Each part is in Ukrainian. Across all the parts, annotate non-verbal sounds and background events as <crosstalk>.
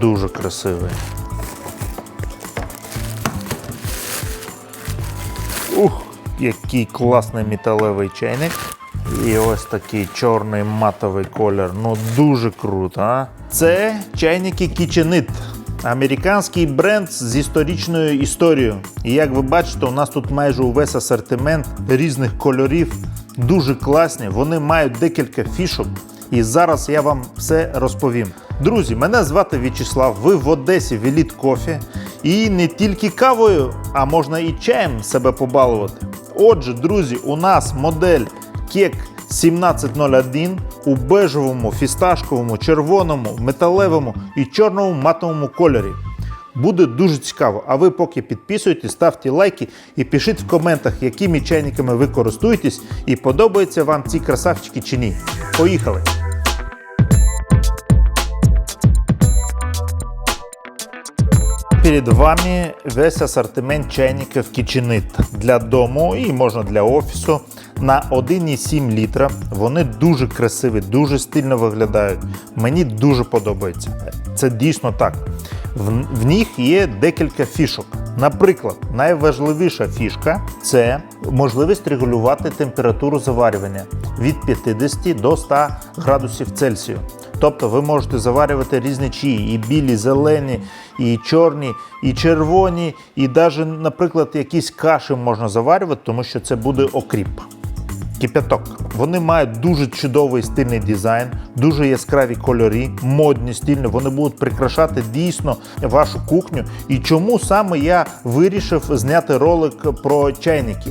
дуже красивий. Ух, який класний металевий чайник. І ось такий чорний матовий колір. Ну дуже круто. а? Це чайники KitchenIt. Американський бренд з історичною історією. І як ви бачите, у нас тут майже увесь асортимент різних кольорів. Дуже класні. Вони мають декілька фішок. І зараз я вам все розповім. Друзі, мене звати В'ячеслав. Ви в Одесі в Еліт Кофі. І не тільки кавою, а можна і чаєм себе побалувати. Отже, друзі, у нас модель Кек 1701 у бежевому, фісташковому, червоному, металевому і чорному матовому кольорі. Буде дуже цікаво. А ви поки підписуйтесь, ставте лайки і пишіть в коментах, якими чайниками ви користуєтесь і подобаються вам ці красавчики чи ні. Поїхали! Перед вами весь ассортимент чайників KitchenIt для дому і можна для офісу на 1,7 літра. Вони дуже красиві, дуже стильно виглядають. Мені дуже подобається. Це дійсно так. В, в них є декілька фішок. Наприклад, найважливіша фішка це можливість регулювати температуру заварювання від 50 до 100 градусів Цельсію. Тобто ви можете заварювати різні чаї, і білі, зелені, і чорні, і червоні, і навіть, наприклад, якісь каші можна заварювати, тому що це буде окріп. Кипяток. Вони мають дуже чудовий стильний дизайн, дуже яскраві кольори, модні, стильні. Вони будуть прикрашати дійсно вашу кухню. І чому саме я вирішив зняти ролик про чайники?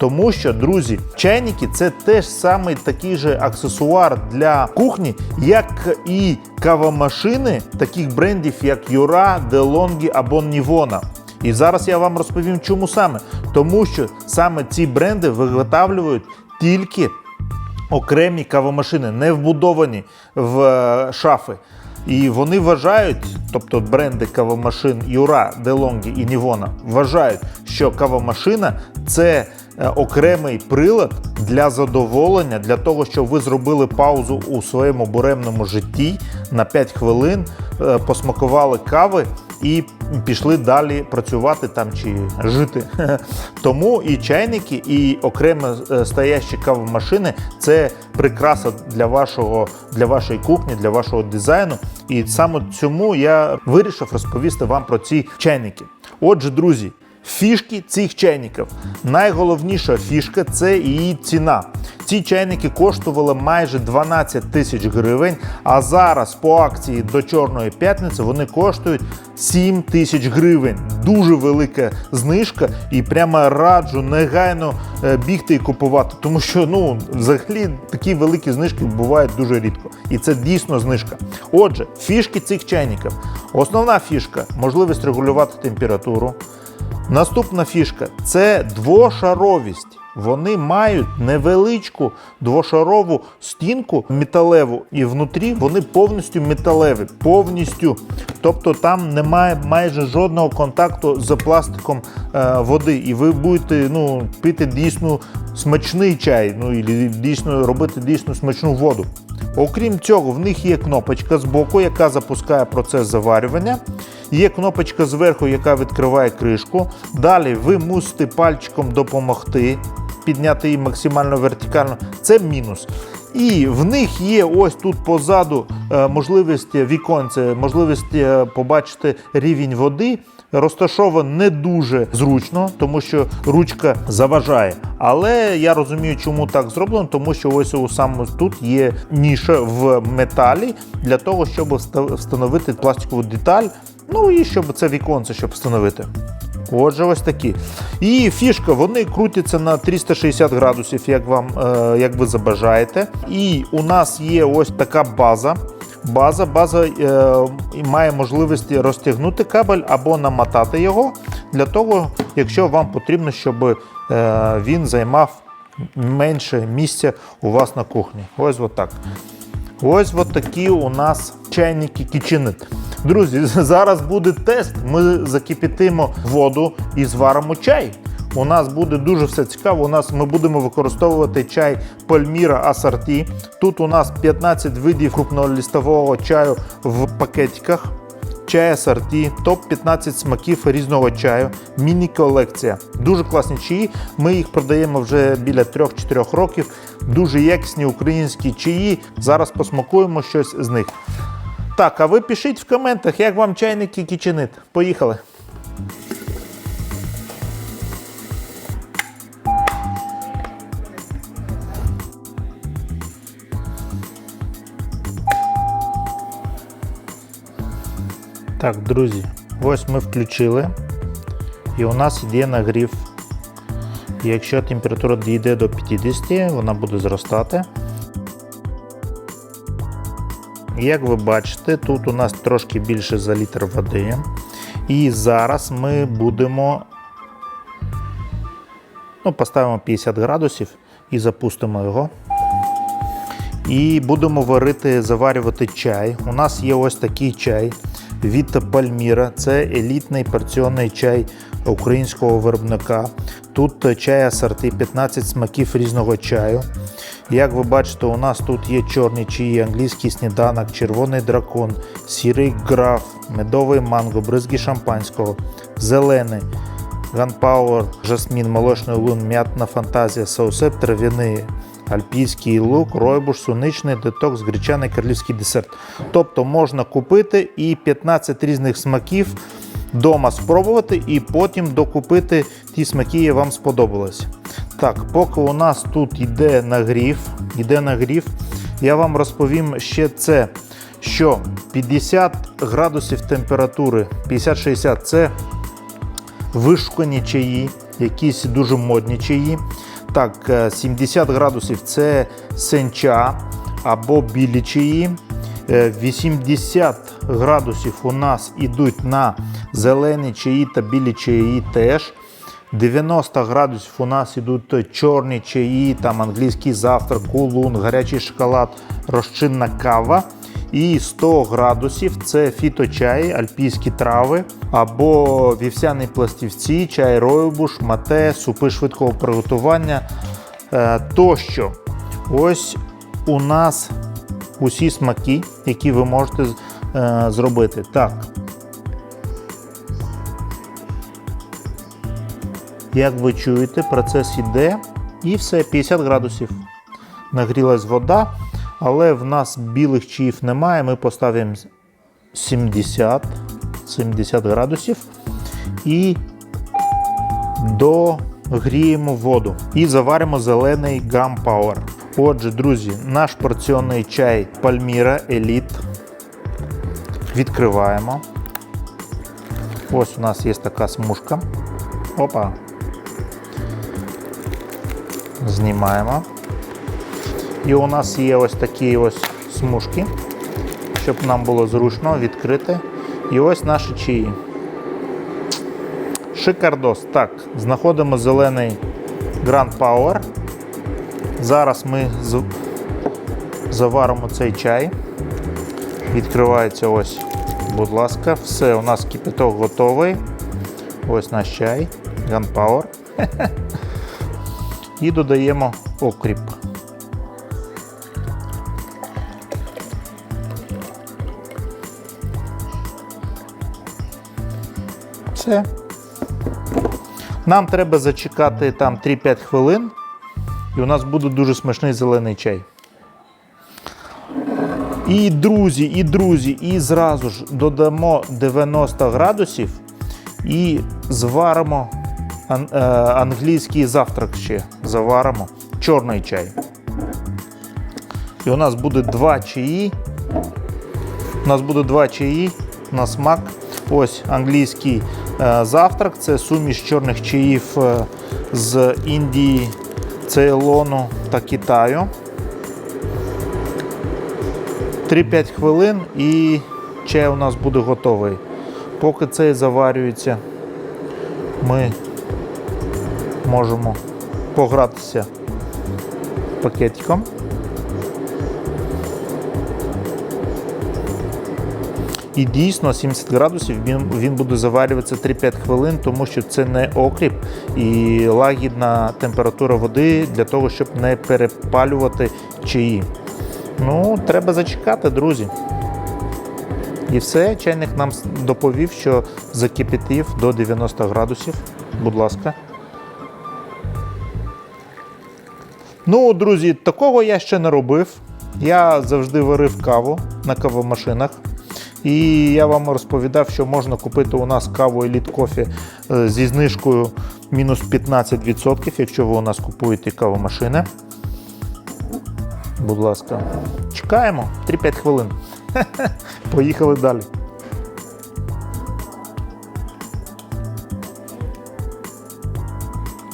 Тому що, друзі, чайники це теж самий такий же аксесуар для кухні, як і кавомашини таких брендів, як Юра, DeLonghi або Nivona. І зараз я вам розповім, чому саме. Тому що саме ці бренди виготовлюють тільки окремі кавомашини, не вбудовані в е, шафи. І вони вважають, тобто бренди кавомашин Юра, DeLonghi і Nivona вважають, що кавомашина це е, окремий прилад для задоволення, для того, щоб ви зробили паузу у своєму буремному житті на 5 хвилин, е, посмакували кави і пішли далі працювати там чи жити. <laughs> Тому і чайники, і окремо е, стоящі кавомашини це прикраса для вашого для вашої кухні, для вашого дизайну. І саме цьому я вирішив розповісти вам про ці чайники. Отже, друзі. Фішки цих чайників. Найголовніша фішка це її ціна. Ці чайники коштували майже 12 тисяч гривень, а зараз по акції до Чорної п'ятниці вони коштують 7 тисяч гривень. Дуже велика знижка, і прямо раджу негайно е, бігти і купувати, тому що ну взагалі такі великі знижки бувають дуже рідко. І це дійсно знижка. Отже, фішки цих чайників. Основна фішка можливість регулювати температуру. Наступна фішка це двошаровість. Вони мають невеличку двошарову стінку металеву, і внутрі вони повністю металеві, повністю. Тобто там немає майже жодного контакту з пластиком е, води. І ви будете ну, пити дійсно смачний чай, ну і дійсно робити дійсно смачну воду. Окрім цього, в них є кнопочка з боку, яка запускає процес заварювання. Є кнопочка зверху, яка відкриває кришку. Далі ви мусите пальчиком допомогти підняти її максимально вертикально. Це мінус. І в них є ось тут позаду е, можливість віконце, можливість е, побачити рівень води. Розташовано не дуже зручно, тому що ручка заважає. Але я розумію, чому так зроблено, тому що ось у саме тут є ніша в металі для того, щоб встановити пластикову деталь. Ну і щоб це віконце, щоб встановити. Отже, ось такі. І фішка, вони крутяться на 360 градусів, як вам е, як ви забажаєте. І у нас є ось така база. База, база е, має можливість розтягнути кабель або намотати його для того, якщо вам потрібно, щоб е, він займав менше місця у вас на кухні. Ось отак. Ось такі у нас чайники KitchenAid. Друзі, зараз буде тест. Ми закипятимо воду і зваримо чай. У нас буде дуже все цікаво. У нас ми будемо використовувати чай Пальміра Асорті. Тут у нас 15 видів крупнолістового чаю в пакетиках. чай асорті, топ-15 смаків різного чаю, міні-колекція. Дуже класні чаї. Ми їх продаємо вже біля 3-4 років. Дуже якісні українські чаї. Зараз посмакуємо щось з них. Так, а ви пишіть в коментах, як вам чайники кіченит. Поїхали. Так, друзі, ось ми включили. І у нас йде нагрів. І Якщо температура дійде до 50, вона буде зростати. Як ви бачите, тут у нас трошки більше за літр води. І зараз ми будемо ну, поставимо 50 градусів і запустимо його. І будемо варити, заварювати чай. У нас є ось такий чай від Пальміра. Це елітний порціонний чай українського виробника. Тут чай асорти, 15 смаків різного чаю. Як ви бачите, у нас тут є чорні чаї, англійський сніданок, червоний дракон, сірий граф, медовий манго, бризки шампанського, зелений, ганпауер, жасмін, молочний лун, м'ятна фантазія, соусеп трав'яний, альпійський лук, ройбуш, суничний детокс, гречаний королівський десерт. Тобто можна купити і 15 різних смаків вдома спробувати і потім докупити ті смаки, які вам сподобались. Так, поки у нас тут йде нагрів, йде нагрів, я вам розповім ще це, що 50 градусів температури, 50-60 це вишукані чаї, якісь дуже модні чаї. Так, е, 70 градусів це сенча або білі чаї. Е, 80 градусів у нас ідуть на зелені чаї та білі чаї теж. 90 градусів у нас ідуть чорні чаї, там англійський завтрак, кулун, гарячий шоколад, розчинна кава. І 100 градусів це фіточай, альпійські трави або вівсяні пластівці, чай ройбуш, мате, супи швидкого приготування е, тощо. Ось у нас усі смаки, які ви можете е, зробити. Так. Як ви чуєте, процес іде і все, 50 градусів. Нагрілась вода, але в нас білих чаїв немає. Ми поставимо 70, 70 градусів і догріємо воду. І заваримо зелений Power. Отже, друзі, наш порціонний чай Пальміра Еліт. Відкриваємо. Ось у нас є така смужка. Опа. Знімаємо. І у нас є ось такі ось смужки, щоб нам було зручно відкрити. І ось наші чаї. Шикардос. Так, знаходимо зелений Grand Power. Зараз ми заваримо цей чай. Відкривається ось, будь ласка, все, у нас кипяток готовий. Ось наш чай, Gunpowder. <laughs> І додаємо окріп. Все. Нам треба зачекати там 3-5 хвилин, і у нас буде дуже смачний зелений чай. І друзі, і друзі, і зразу ж додамо 90 градусів і зваримо е, англійський завтрак ще. Заваримо чорний чай. І у нас буде два чаї. У нас буде два чаї на смак. Ось англійський завтрак. Це суміш чорних чаїв е, з Індії, Цейлону та Китаю. 3-5 хвилин і чай у нас буде готовий. Поки цей заварюється, ми можемо погратися пакетиком. І дійсно 70 градусів він, він буде заварюватися 3-5 хвилин, тому що це не окріп і лагідна температура води для того, щоб не перепалювати чаї. Ну, треба зачекати, друзі. І все, чайник нам доповів, що закипятив до 90 градусів. Будь ласка. Ну, друзі, такого я ще не робив. Я завжди варив каву на кавомашинах. І я вам розповідав, що можна купити у нас каву Elite Coffee е, зі знижкою мінус 15%, якщо ви у нас купуєте кавомашини. Будь ласка, чекаємо 3-5 хвилин. <laughs> Поїхали далі.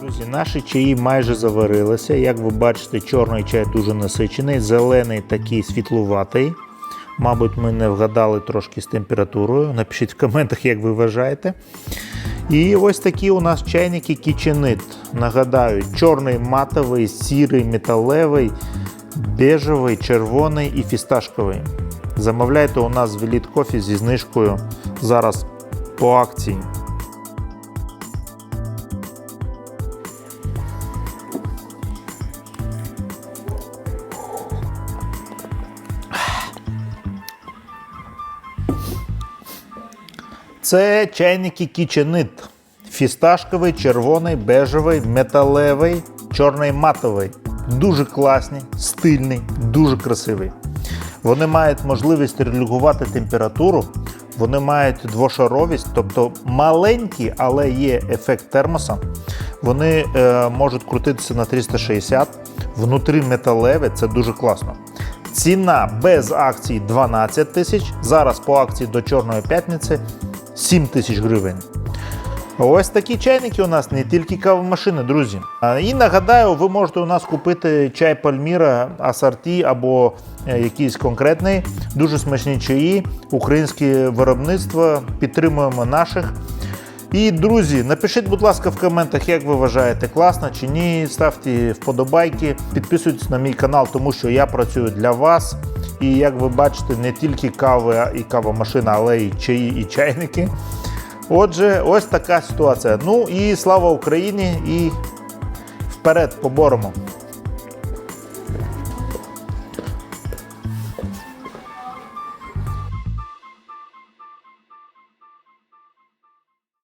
Друзі, наші чаї майже заварилися. Як ви бачите, чорний чай дуже насичений, зелений такий світлуватий. Мабуть, ми не вгадали трошки з температурою. Напишіть в коментах, як ви вважаєте. І ось такі у нас чайники KitchenAid. Нагадаю, чорний матовий, сірий, металевий, бежевий, червоний і фісташковий. Замовляйте у нас в Elite Coffee зі знижкою зараз по акції. Це чайники KitchenAid. Фісташковий, червоний, бежевий, металевий, чорний матовий. Дуже класні, стильний, дуже красивий. Вони мають можливість регулювати температуру. Вони мають двошаровість, тобто маленькі, але є ефект термоса. Вони е, можуть крутитися на 360, внутрі металеве, це дуже класно. Ціна без акцій 12 тисяч. Зараз по акції до Чорної п'ятниці 7 тисяч гривень. Ось такі чайники у нас не тільки кавомашини, друзі. І нагадаю, ви можете у нас купити чай Пальміра асорті або е, якийсь конкретний. Дуже смачні чаї, українське виробництво. Підтримуємо наших. І, друзі, напишіть, будь ласка, в коментах, як ви вважаєте, класно чи ні. Ставте вподобайки, підписуйтесь на мій канал, тому що я працюю для вас. І як ви бачите, не тільки кава і кавомашина, але й чаї і чайники. Отже, ось така ситуація. Ну і слава Україні! І вперед поборемо!